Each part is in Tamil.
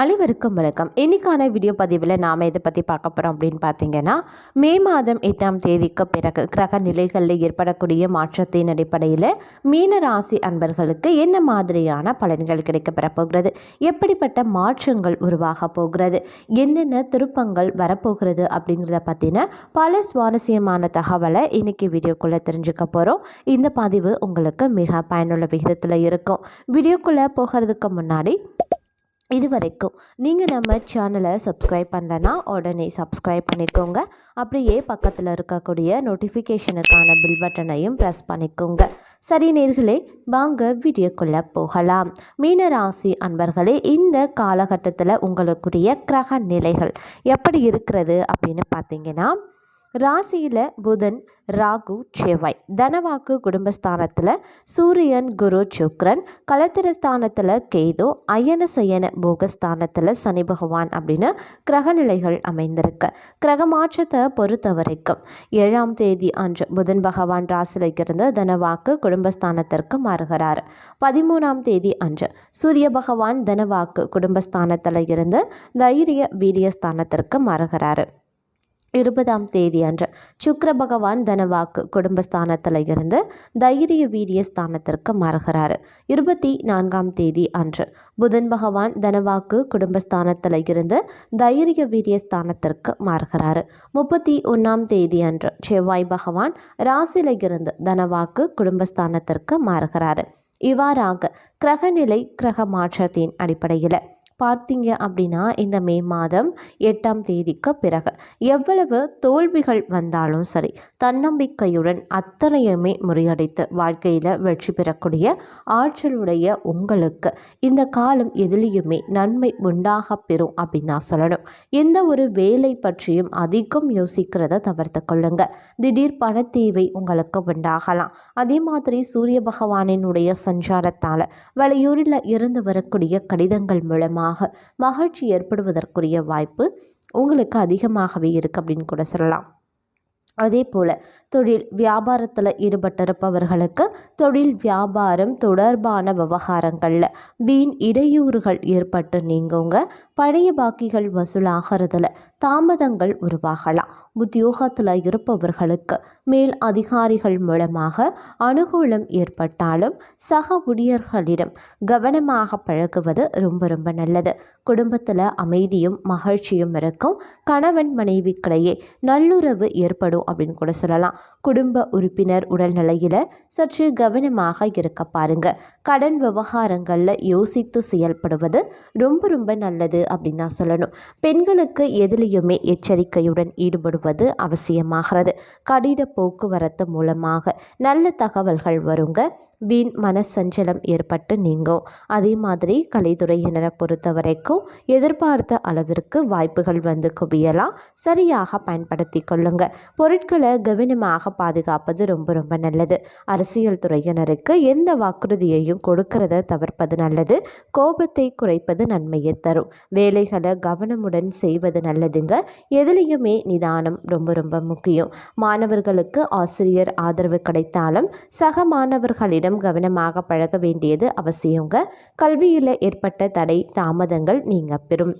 அனைவருக்கும் வணக்கம். இன்னைக்கான வீடியோ பதிவில் நாம் இதை பற்றி பார்க்க போகிறோம் அப்படின்னு பார்த்தீங்கன்னா மே மாதம் எட்டாம் தேதிக்கு பிறகு கிரக நிலைகளில் ஏற்படக்கூடிய மாற்றத்தின் அடிப்படையில் மீன ராசி அன்பர்களுக்கு என்ன மாதிரியான பலன்கள் கிடைக்கப்பெற போகிறது? எப்படிப்பட்ட மாற்றங்கள் உருவாக போகிறது? என்னென்ன திருப்பங்கள் வரப்போகிறது அப்படிங்கிறத பற்றின பல சுவாரஸ்யமான தகவலை இன்னைக்கு வீடியோக்குள்ளே தெரிஞ்சுக்க போகிறோம் இந்த பதிவு உங்களுக்கு மிக பயனுள்ள விகிதத்தில் இருக்கும். வீடியோக்குள்ளே போகிறதுக்கு முன்னாடி இது வரைக்கும் நீங்கள் நம்ம சேனலை சப்ஸ்கிரைப் பண்ணலன்னா உடனே சப்ஸ்கிரைப் பண்ணிக்கோங்க. அப்படியே பக்கத்தில் இருக்கக்கூடிய நோட்டிஃபிகேஷனுக்கான பில் பட்டனையும் ப்ரெஸ் பண்ணிக்கோங்க. சரி நேர்களே வாங்க வீடியோக்குள்ளே போகலாம். மீனராசி அன்பர்களே இந்த காலகட்டத்தில் உங்களுக்குரிய கிரக நிலைகள் எப்படி இருக்கிறது அப்படின்னு பார்த்தீங்கன்னா ராசியில் புதன் ராகு செவ்வாய். தனவாக்கு குடும்பஸ்தானத்தில் சூரியன் குரு சுக்ரன் கலத்திரஸ்தானத்தில் கேது அயன சயன போகஸ்தானத்தில் சனி பகவான் அப்படின்னு கிரகநிலைகள் அமைந்திருக்கு. கிரக மாற்றத்தை பொறுத்த வரைக்கும் ஏழாம் தேதி அன்று புதன் பகவான் ராசியில் இருந்து தனவாக்கு குடும்பஸ்தானத்திற்கு மாறுகிறார். பதிமூணாம் தேதி அன்று சூரிய பகவான் தனவாக்கு குடும்பஸ்தானத்தில் இருந்து தைரிய வீரியஸ்தானத்திற்கு மாறுகிறார். இருபதாம் தேதி அன்று சுக்கர பகவான் தனவாக்கு குடும்பஸ்தானத்தில் இருந்து தைரிய வீரிய ஸ்தானத்திற்கு மாறுகிறார். இருபத்தி நான்காம் தேதி அன்று புதன் பகவான் தனவாக்கு குடும்பஸ்தானத்தில் இருந்து தைரிய வீரிய ஸ்தானத்திற்கு மாறுகிறார். முப்பத்தி ஒன்றாம் தேதி அன்று செவ்வாய் பகவான் ராசியில் இருந்து தனவாக்கு குடும்பஸ்தானத்திற்கு மாறுகிறார். இவ்வாறாக கிரகநிலை கிரக மாற்றத்தின் அடிப்படையில் பார்த்தீங்க அப்படின்னா இந்த மே மாதம் எட்டாம் தேதிக்கு பிறகு. எவ்வளவு தோல்விகள் வந்தாலும் சரி தன்னம்பிக்கையுடன் அத்தனையுமே முறியடித்து வாழ்க்கையில் வெற்றி பெறக்கூடிய ஆற்றலுடைய உங்களுக்கு இந்த காலம் எதிலையுமே நன்மை உண்டாக பெறும் அப்படின்னு நான் சொல்லணும். எந்த ஒரு வேலை பற்றியும் அதிகம் யோசிக்கிறத தவிர்த்து கொள்ளுங்க. திடீர் பணத்தேவை உங்களுக்கு உண்டாகலாம். அதே மாதிரி சூரிய பகவானினுடைய சஞ்சாரத்தால் வெளியூரில் இருந்து வரக்கூடிய கடிதங்கள் மூலமாக மகிழ்ச்சி ஏற்படுவதற்குரிய வாய்ப்பு உங்களுக்கு அதிகமாகவே இருக்குது அப்படின்னு கூட சொல்லலாம். அதே போல் தொழில் வியாபாரத்தில் ஈடுபட்டிருப்பவர்களுக்கு தொழில் வியாபாரம் தொடர்பான விவகாரங்களில் வீண் இடையூறுகள் ஏற்பட்டு நீங்குங்க பழைய பாக்கிகள் வசூலாகிறதுல தாமதங்கள் உருவாகலாம். உத்தியோகத்தில் இருப்பவர்களுக்கு மேல் அதிகாரிகள் மூலமாக அனுகூலம் ஏற்பட்டாலும் சக ஊழியர்களிடம் கவனமாக பழகுவது ரொம்ப ரொம்ப நல்லது. குடும்பத்தில் அமைதியும் மகிழ்ச்சியும் இருக்கும். கணவன் மனைவிக்கிடையே நல்லுறவு ஏற்படும் அப்படின்னு கூட சொல்லலாம். குடும்ப உறுப்பினர் உடல்நிலையில் சற்று கவனமாக இருக்க பாருங்க. கடன் விவகாரங்களில் யோசித்து செயல்படுவது ரொம்ப ரொம்ப நல்லது அப்படின்னு தான் சொல்லணும். பெண்களுக்கு எதிலையுமே எச்சரிக்கையுடன் ஈடுபடுவது அவசியமாகிறது. கடித போக்குவரத்து மூலமாக நல்ல தகவல்கள் வருங்க. வீண் மனசஞ்சலம் ஏற்பட்டு நீங்கும். அதே மாதிரி கலைத்துறையினரை பொறுத்த வரைக்கும் எதிர்பார்த்த அளவிற்கு வாய்ப்புகள் வந்து குவியலாம். சரியாக பயன்படுத்தி கொள்ளுங்க. பொருட்களை கவனமாக பாதுகாப்பது ரொம்ப ரொம்ப நல்லது. அரசியல் துறையினருக்கு எந்த வாக்குறுதியையும் கொடுக்கறத தவிர்ப்பது நல்லது. கோபத்தை குறைப்பது நன்மையை தரும். வேலைகளை கவனமுடன் செய்வது நல்லதுங்க. எதுலேயுமே நிதானம் ரொம்ப ரொம்ப முக்கியம். மாணவர்களுக்கு ஆசிரியர் ஆதரவு கிடைத்தாலும் சக மாணவர்களிடம் கவனமாக பழக வேண்டியது அவசியங்க. கல்வியில் ஏற்பட்ட தடை தாமதங்கள் நீங்க பெறும்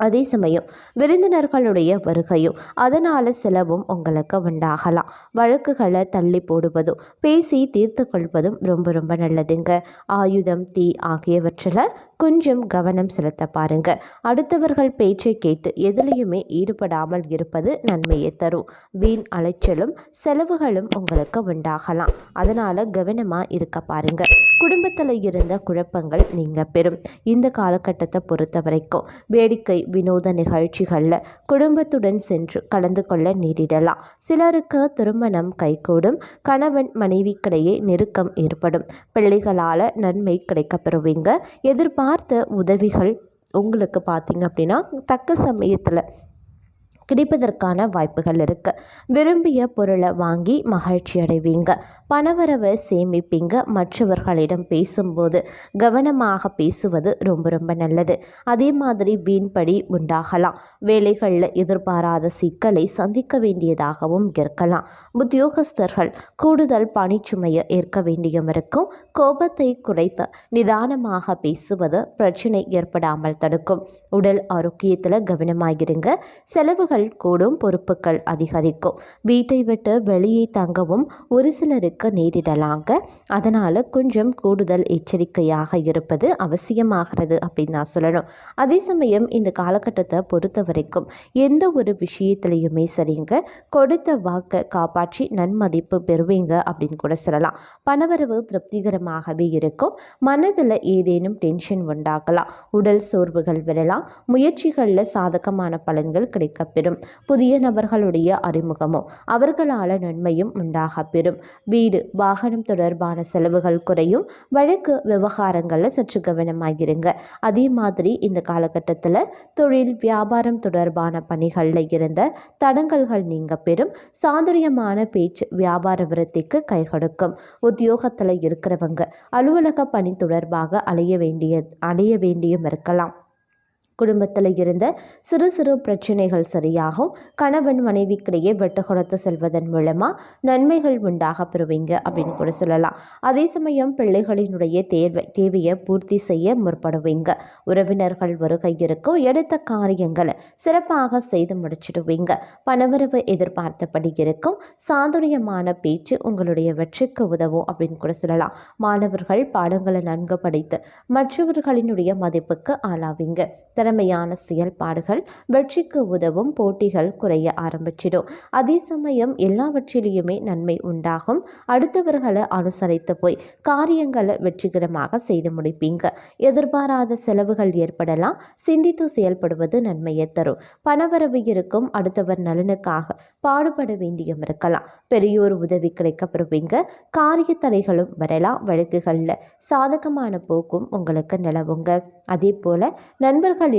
அதே சமயம் விருந்தினர்களுடைய வருகையும் அதனால் செலவும் உங்களுக்கு உண்டாகலாம். வழக்குகளை தள்ளி போடுவதும் பேசி தீர்த்து கொள்வதும் ரொம்ப ரொம்ப நல்லதுங்க. ஆயுதம் தீ ஆகியவற்றில் கொஞ்சம் கவனம் செலுத்த பாருங்க. அடுத்தவர்கள் பேச்சை கேட்டு எதுலேயுமே ஈடுபடாமல் இருப்பது நன்மையை தரும். வீண் அலைச்சலும் செலவுகளும் உங்களுக்கு உண்டாகலாம். அதனால் கவனமாக இருக்க பாருங்க. குடும்பத்தில் இருந்த குழப்பங்கள் நீங்கள் பெறும். இந்த காலகட்டத்தை பொறுத்த வரைக்கும் வேடிக்கை வினோத நிகழ்ச்சிகளில் குடும்பத்துடன் சென்று கலந்து கொள்ள நேரிடலாம். சிலருக்கு திருமணம் கைகூடும். கணவன் மனைவிக்கிடையே நெருக்கம் ஏற்படும். பிள்ளைகளால் நன்மை கிடைக்கப்பெறுவீங்க. எதிர்பார்த்த உதவிகள் உங்களுக்கு பார்த்தீங்க அப்படின்னா தக்க சமயத்தில் கிடைப்பதற்கான வாய்ப்புகள் இருக்கு. விரும்பிய பொருளை வாங்கி மகிழ்ச்சி அடைவீங்க. பணவரவை சேமிப்பீங்க. மற்றவர்களிடம் பேசும்போது கவனமாக பேசுவது ரொம்ப ரொம்ப நல்லது. அதே மாதிரி வீண்படி உண்டாகலாம். வேலைகளில் எதிர்பாராத சிக்கலை சந்திக்க வேண்டியதாகவும் இருக்கலாம். உத்தியோகஸ்தர்கள் கூடுதல் பணிச்சுமையை ஏற்க வேண்டியும் இருக்கும். கோபத்தை குறைத்து நிதானமாக பேசுவது பிரச்சனை ஏற்படாமல் தடுக்கும். உடல் ஆரோக்கியத்தில் கவனமாகிருங்க செலவுகள் கூடும் பொறுப்புகள் அதிகரிக்கும். வீட்டை விட்டு வெளியே தங்கவும் ஒரு சிலருக்கு நேரிடலாங்க. அதனால் கொஞ்சம் கூடுதல் எச்சரிக்கையாக இருப்பது அவசியமாகிறது அப்படின்னு நான் சொல்லணும். அதே சமயம் இந்த காலகட்டத்தை பொறுத்த வரைக்கும் எந்த ஒரு விஷயத்துலையுமே சரிங்க கொடுத்த வாக்கை காப்பாற்றி நன்மதிப்பு பெறுவீங்க அப்படின்னு கூட சொல்லலாம். பணவரவு திருப்திகரமாகவே இருக்கும். மனதில் ஏதேனும் டென்ஷன் உண்டாகலாம் உடல் சோர்வுகள் விடலாம் முயற்சிகளில் சாதகமான பலன்கள் கிடைக்கப்பெறும் புதிய நபர்களுடைய அறிமுகமும் அவர்களால் நன்மையும் உண்டாக பெறும். வீடு வாகனம் தொடர்பான செலவுகள் குறையும். வழக்கு விவகாரங்களில் சற்று கவனமாகிருங்க அதே மாதிரி இந்த காலகட்டத்தில் தொழில் வியாபாரம் தொடர்பான பணிகளில் இருந்த தடங்கல்கள் நீங்க பெறும். சாதுரியமான பேச்சு வியாபார விருத்திக்கு கை கொடுக்கும். உத்தியோகத்தில் இருக்கிறவங்க அலுவலக பணி தொடர்பாக அலைய வேண்டிய அலைய வேண்டியும் இருக்கலாம். குடும்பத்தில் இருந்த சிறு சிறு பிரச்சனைகள் சரியாகும். கணவன் மனைவிக்கிடையே வெட்டு கொடுத்து செல்வதன் மூலமாக நன்மைகள் உண்டாக பெறுவீங்க அப்படின்னு கூட சொல்லலாம். அதே சமயம் பிள்ளைகளினுடைய தேவை தேவையை பூர்த்தி செய்ய முற்படுவீங்க. உறவினர்கள் வருகை இருக்கும். எடுத்த காரியங்களை சிறப்பாக செய்து முடிச்சிடுவீங்க. பணவரவு எதிர்பார்த்தபடி இருக்கும். சாதுரியமான பேச்சு உங்களுடைய வெற்றிக்கு உதவும் அப்படின்னு கூட சொல்லலாம். மாணவர்கள் பாடங்களை நன்கு படித்து மற்றவர்களினுடைய மதிப்புக்கு ஆளாவீங்க. திறமையான செயல்பாடுகள் வெற்றிக்கு உதவும் போட்டிகள் குறைய ஆரம்பிச்சிடும். அதே சமயம் எல்லாவற்றிலையுமே நன்மை உண்டாகும். அடுத்தவர்களை அனுசரித்து போய் காரியங்களை வெற்றிகரமாக செய்து முடிப்பீங்க. எதிர்பாராத செலவுகள் ஏற்படலாம். சிந்தித்து செயல்படுவது நன்மையை தரும். பணவரவு இருக்கும். அடுத்தவர் நலனுக்காக பாடுபட வேண்டியும் இருக்கலாம். பெரியோர் உதவி கிடைக்கப்பெறுவீங்க. காரிய தடைகளும் வரலாம். வழக்குகளில் சாதகமான போக்கும் உங்களுக்கு நிலவுங்க. அதே போல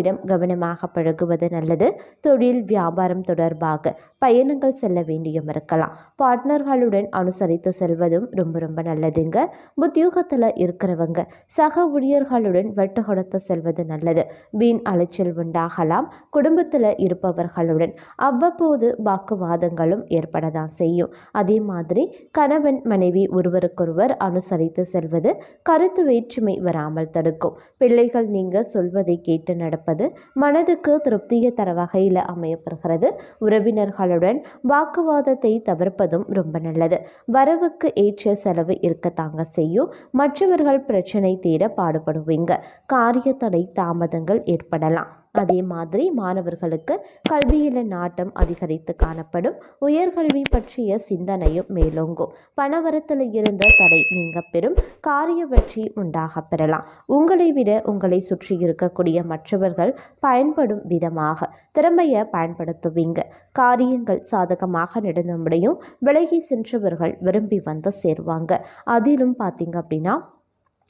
நண்பர்களிடம் கவனமாக பழகுவது நல்லது. தொழில் வியாபாரம் தொடர்பாக பயணங்கள் செல்ல வேண்டியும் இருக்கலாம். பார்ட்னர்களுடன் அனுசரித்து செல்வதும் ரொம்ப ரொம்ப நல்லதுங்க. உத்தியோகத்தில் இருக்கிறவங்க சக ஊழியர்களுடன் வெட்டு கொடுத்து செல்வது நல்லது. வீண் அலைச்சல் உண்டாகலாம். குடும்பத்தில் இருப்பவர்களுடன் அவ்வப்போது வாக்குவாதங்களும் ஏற்படதான் செய்யும். அதே மாதிரி கணவன் மனைவி ஒருவருக்கொருவர் அனுசரித்து செல்வது கருத்து வேற்றுமை வராமல் தடுக்கும். பிள்ளைகள் நீங்கள் சொல்வதை கேட்டு நடப்பது மனதுக்கு திருப்தியை தர வகையில் அமையப்படுகிறது. உறவினர்களுடன் வாக்குவாதத்தை தவிர்ப்பதும் ரொம்ப நல்லது. வரவுக்கு ஏற்ற செலவு இருக்கத்தாங்க செய்யும். மற்றவர்கள் பிரச்சனை தீர பாடுபடுவீங்க. காரியத்தடை தாமதங்கள் ஏற்படலாம். அதே மாதிரி மாணவர்களுக்கு கல்வியில நாட்டம் அதிகரித்து காணப்படும் உயர்கல்வி பற்றிய சிந்தனையும் மேலோங்கும். பணவரத்தில் இருந்த தடை நீங்க பெறும் காரிய வெற்றி உண்டாக பெறலாம். உங்களை விட உங்களை சுற்றி இருக்கக்கூடிய மற்றவர்கள் பயன்படும் விதமாக திறமையை பயன்படுத்துவீங்க. காரியங்கள் சாதகமாக நடந்து முடியும் விலகி சென்றவர்கள் விரும்பி வந்து சேருவாங்க. அதிலும் பார்த்தீங்க அப்படின்னா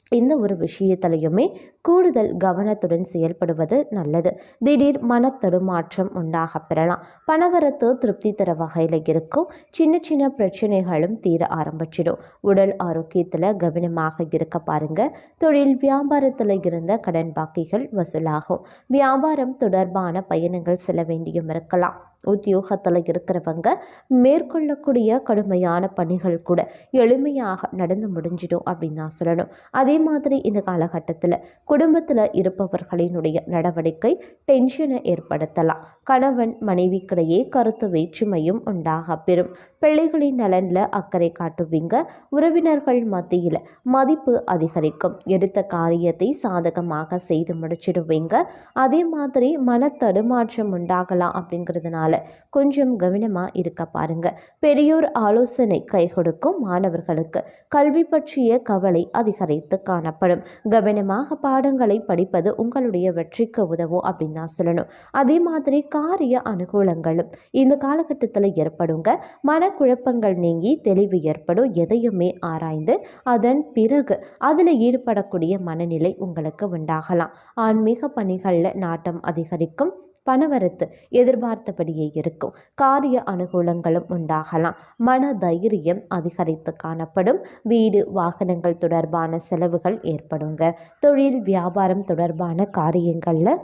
இந்த ஒரு விஷயத்திலையுமே கூடுதல் கவனத்துடன் செயல்படுவது நல்லது. திடீர் மனத்தடுமாற்றம் உண்டாக பெறலாம். பணவரத்து திருப்தி தர வகையில் இருக்கும். சின்ன சின்ன பிரச்சனைகளும் தீர ஆரம்பிச்சிடும். உடல் ஆரோக்கியத்தில் கவனமாக இருக்க பாருங்க. தொழில் வியாபாரத்தில் இருந்த கடன் பாக்கிகள் வசூலாகும். வியாபாரம் தொடர்பான பயணங்கள் செல்ல வேண்டியும் இருக்கலாம். உத்தியோகத்தில் இருக்கிறவங்க மேற்கொள்ளக்கூடிய கடுமையான பணிகள் கூட எளிமையாக நடந்து முடிஞ்சிடும் அப்படின்னு நான் சொல்லணும். அது மாதிரி இந்த காலகட்டத்தில் குடும்பத்தில் இருப்பவர்களினுடைய நடவடிக்கை டென்ஷனை ஏற்படுத்தலாம். கணவன் மனைவிக்கிடையே கருத்து வேற்றுமையும் உண்டாக பெறும். பிள்ளைகளின் நலனில் அக்கறை காட்டுவீங்க. உறவினர்கள் மத்தியில் மதிப்பு அதிகரிக்கும். எடுத்த காரியத்தை சாதகமாக செய்து முடிச்சிடுவீங்க. அதே மாதிரி மன தடுமாற்றம் உண்டாகலாம் அப்படிங்கிறதுனால கொஞ்சம் கவனமாக இருக்க பாருங்க. பெரியோர் ஆலோசனை கை கொடுக்கும் மாணவர்களுக்கு. கல்வி பற்றிய கவலை அதிகரித்து காணப்படும். கவனமாக பாடங்களை படிப்பது உங்களுடைய வெற்றிக்கு உதவும் அப்படின்னு தான் சொல்லணும். அதே மாதிரி காரிய அனுகூலங்களும் இந்த காலகட்டத்தில் ஏற்படுங்க. மனக்குழப்பங்கள் நீங்கி தெளிவு ஏற்படும். எதையுமே ஆராய்ந்து அதன் பிறகு அதில் ஈடுபடக்கூடிய மனநிலை உங்களுக்கு உண்டாகலாம். ஆன்மீக பணிகளில் நாட்டம் அதிகரிக்கும். பணவரத்து எதிர்பார்த்தபடியே இருக்கும். காரிய அனுகூலங்களும் உண்டாகலாம். மன தைரியம் அதிகரித்து காணப்படும். வீடு வாகனங்கள் தொடர்பான செலவுகள் ஏற்படுங்க. தொழில் வியாபாரம் தொடர்பான காரியங்களில்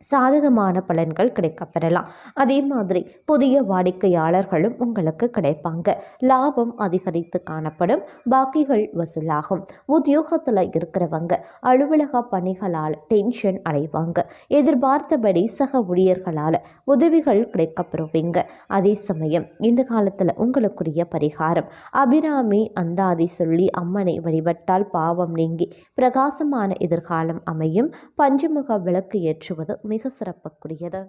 சாதகமான பலன்கள் கிடைக்கப்பெறலாம். அதே மாதிரி புதிய வாடிக்கையாளர்களும் உங்களுக்கு கிடைப்பாங்க. லாபம் அதிகரித்து காணப்படும். பாக்கிகள் வசூலாகும். உத்தியோகத்தில் இருக்கிறவங்க அலுவலக பணிகளால் டென்ஷன் அடைவாங்க. எதிர்பார்த்தபடி சக ஊழியர்களால் உதவிகள் கிடைக்கப்பெறுவீங்க. அதே சமயம் இந்த காலத்தில் உங்களுக்குரிய பரிகாரம். அபிராமி அந்தாதி சொல்லி அம்மனை வழிபட்டால் பாவம் நீங்கி பிரகாசமான எதிர்காலம் அமையும். பஞ்சமுக விளக்கு ஏற்றுவது மிக சிறப்புக்குரியது